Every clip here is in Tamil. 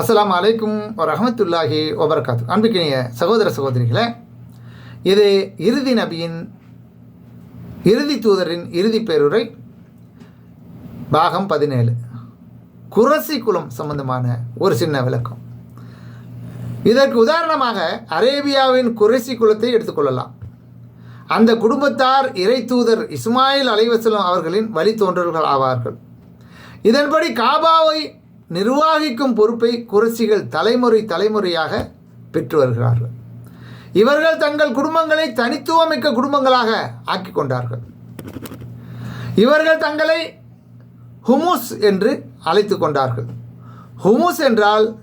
அஸ்லாம் அலைக்கும் வரஹமத்துல்லாஹி ஒபர்காத்து அன்புக்கினிய சகோதர சகோதரிகளே இது இறுதி நபியின் இறுதி தூதரின் இறுதி பேருரை பாகம் பதினேழு. குரசி குலம் சம்பந்தமான ஒரு சின்ன விளக்கம். இதற்கு உதாரணமாக அரேபியாவின் குரசி குலத்தை எடுத்துக்கொள்ளலாம் அந்த குடும்பத்தார் இறை தூதர் இஸ்மாயில் அலைவசலம் அவர்களின் வழித்தோன்றல்கள் ஆவார்கள். இதன்படி காபாவை நிர்வாகிக்கும் பொறுப்பை குரசிகள் தலைமுறை தலைமுறையாக பெற்று வருகிறார்கள். இவர்கள் தங்கள் குடும்பங்களை தனித்துவமிக்க குடும்பங்களாக ஆக்கி கொண்டார்கள். இவர்கள் தங்களை ஹுமுஸ் என்று அழைத்து கொண்டார்கள். ஹுமுஸ் என்றால்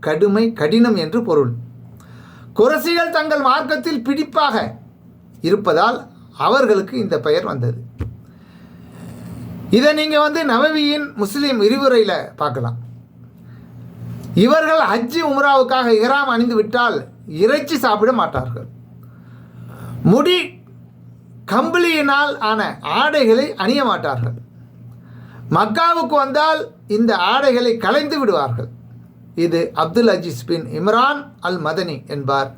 கடுமை கடினம் என்று பொருள். குரசிகள் தங்கள் மார்க்கத்தில் பிடிப்பாக இருப்பதால் அவர்களுக்கு இந்த பெயர் வந்தது. இதை நீங்கள் வந்து நவவியின் முஸ்லீம் விரிவுரையில் பார்க்கலாம். இவர்கள் ஹஜ்ஜி உம்ராவுக்காக இஹ்ராம் அணிந்து விட்டால் இறைச்சி சாப்பிட மாட்டார்கள். முடி கம்பளியினால் ஆன ஆடைகளை அணிய மாட்டார்கள். மக்காவுக்கு வந்தால் இந்த ஆடைகளை களைந்து விடுவார்கள். இது அப்துல் அஜீஸ் பின் இம்ரான் அல் மதனி என்பார்.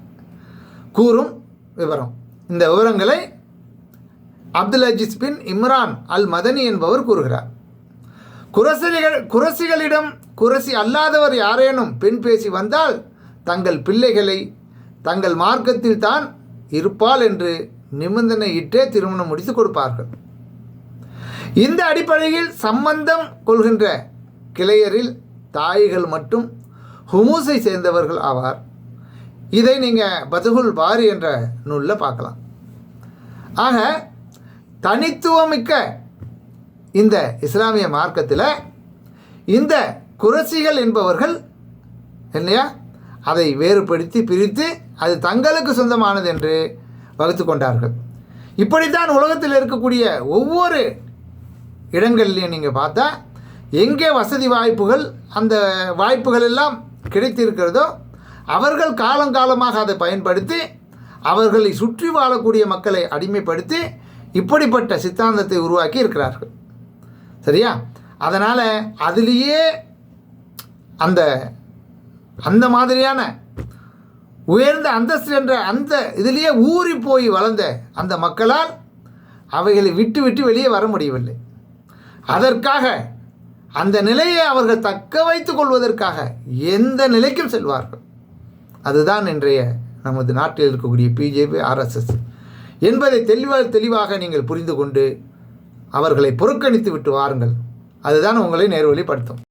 கூறும் விவரம். இந்த விவரங்களை அப்துல் அஜிஸ் பின் இம்ரான் அல் மதனி என்பவர் கூறுகிறார். குரசிகள் குரசிகளிடம் குரசி அல்லாதவர் யாரேனும் பெண் பேசி வந்தால் தங்கள் பிள்ளைகளை தங்கள் மார்க்கத்தில் தான் இருப்பாள் என்று நிபந்தனையிட்டே திருமணம் முடித்து கொடுப்பார்கள். இந்த அடிப்படையில் சம்பந்தம் கொள்கின்ற கிளையரில் தாய்கள் மட்டும் ஹுமூஸை சேர்ந்தவர்கள் ஆவார். இதை நீங்கள் பதுகுல் பாரி என்ற நூலில் பார்க்கலாம். ஆக தனித்துவமிக்க இந்த இஸ்லாமிய மார்க்கத்தில் இந்த குரசிகள் என்பவர்கள் இல்லையா அதை வேறுபடுத்தி பிரித்து அது தங்களுக்கு சொந்தமானது என்று வகுத்து கொண்டார்கள். இப்படித்தான் உலகத்தில் இருக்கக்கூடிய ஒவ்வொரு இடங்கள்லையும் நீங்கள் பார்த்தா எங்கே வசதி வாய்ப்புகள் அந்த வாய்ப்புகள் எல்லாம் கிடைத்திருக்கிறதோ அவர்கள் காலங்காலமாக அதை பயன்படுத்தி அவர்களை சுற்றி வாழக்கூடிய மக்களை அடிமைப்படுத்தி இப்படிப்பட்ட சித்தாந்தத்தை உருவாக்கி இருக்கிறார்கள். சரியா? அதனால் அதுலேயே அந்த அந்த மாதிரியான உயர்ந்த அந்தஸ்து என்ற அந்த இதிலேயே ஊறி போய் வளர்ந்த அந்த மக்களால் அவைகளை விட்டு விட்டு வெளியே வர முடியவில்லை. அதற்காக அந்த நிலையை அவர்கள் தக்க வைத்து கொள்வதற்காக எந்த நிலைக்கும் செல்வார்கள். அதுதான் இன்றைய நமது நாட்டில் இருக்கக்கூடிய பிஜேபி ஆர்எஸ்எஸ் என்பதை தெளிவாக தெளிவாக நீங்கள் புரிந்து கொண்டு அவர்களை புறக்கணித்து விட்டு வாருங்கள். அதுதான் உங்களை நேர்வழிப்படுத்தும்.